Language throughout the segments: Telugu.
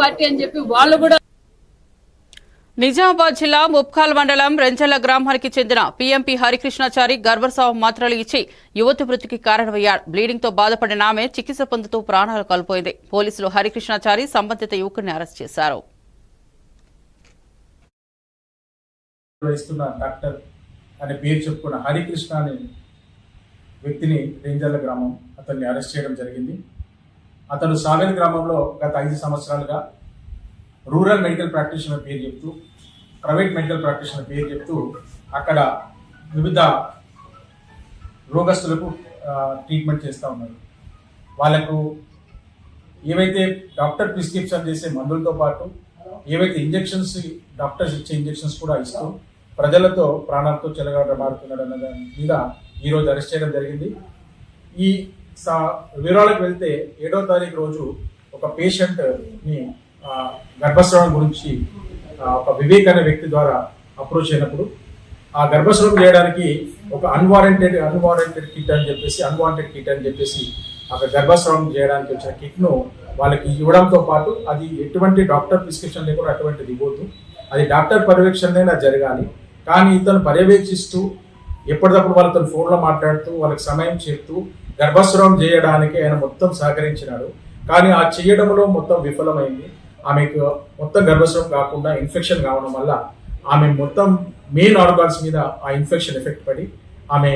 పార్టీ అని చెప్పి వాళ్ళు కూడా నిజామాబాద్ జిల్లా ముప్కాల్ మండలం రెంజల్ల గ్రామానికి చెందిన పీఎంపీ హరికృష్ణాచారి గర్భస్రావం మాత్రలు ఇచ్చి యువతి మృతికి కారణమయ్యాడు. బ్లీడింగ్తో బాధపడిన ఆమె చికిత్స పొందుతూ ప్రాణాలు కోల్పోయింది. పోలీసులు హరికృష్ణాచారి సంబంధిత యువకుడిని అరెస్ట్ చేశారు. నిర్వహిస్తున్న డాక్టర్ అనే పేరు చెప్పుకున్న హరికృష్ణ అనే వ్యక్తిని రేంజర్ల గ్రామం అతన్ని అరెస్ట్ చేయడం జరిగింది. అతను సాగర్ గ్రామంలో గత ఐదు సంవత్సరాలుగా రూరల్ మెడికల్ ప్రాక్టీషనర్ పేరు చెప్తూ ప్రైవేట్ మెడికల్ ప్రాక్టీషనర్ పేరు చెప్తూ అక్కడ వివిధ రోగస్తులకు ట్రీట్మెంట్ చేస్తూ ఉన్నారు. వాళ్ళకు ఏవైతే డాక్టర్ ప్రిస్క్రిప్షన్ చేసే మందులతో పాటు ఏవైతే ఇంజెక్షన్స్ డాక్టర్స్ ఇచ్చే ఇంజెక్షన్స్ కూడా ఇస్తూ ప్రజలతో ప్రాణాలతో చెలగాటమాడుతున్నాడు అన్న దాని మీద ఈరోజు అరెస్ట్ చేయడం జరిగింది. ఈ సా- వివరాలకు వెళ్తే ఏడో తారీఖు రోజు ఒక పేషెంట్ని గర్భస్రావం గురించి ఒక వివేక్ అనే వ్యక్తి ద్వారా అప్రోచ్ అయినప్పుడు ఆ గర్భస్రావం చేయడానికి ఒక అన్వారంటెడ్ అన్వారంటెడ్ కిట్ అని చెప్పేసి అన్వాంటెడ్ కిట్ అని చెప్పేసి అక్కడ గర్భస్రావం చేయడానికి వచ్చిన కిట్ను వాళ్ళకి ఇవ్వడంతో పాటు అది ఎటువంటి డాక్టర్ ప్రిస్క్రిప్షన్ లేకుండా అటువంటిది ఇవ్వద్దు. అది డాక్టర్ పర్యవేక్షణైనా జరగాలి. కానీ ఇతను పర్యవేక్షిస్తూ ఎప్పటికప్పుడు వాళ్ళతో ఫోన్లో మాట్లాడుతూ వాళ్ళకి సమయం చెప్తూ గర్భస్రావం చేయడానికి ఆయన మొత్తం సహకరించినాడు. కానీ ఆ చేయడంలో మొత్తం విఫలమైంది. ఆమెకు మొత్తం గర్భస్రావం కాకుండా ఇన్ఫెక్షన్ కావడం వల్ల ఆమె మొత్తం మెయిన్ ఆర్గాన్స్ మీద ఆ ఇన్ఫెక్షన్ ఎఫెక్ట్ పడి ఆమె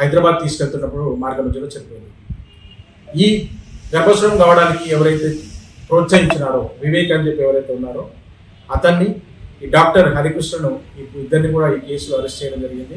హైదరాబాద్ తీసుకెళ్తున్నప్పుడు మార్గ మధ్యలో చనిపోయింది. ఈ గర్భస్రావం కావడానికి ఎవరైతే ప్రోత్సహించినారో వివేక్ అని చెప్పి ఎవరైతే ఉన్నారో అతన్ని ఈ డాక్టర్ హరికృష్ణను ఇద్దరిని కూడా ఈ కేసులో అరెస్ట్ చేయడం జరిగింది.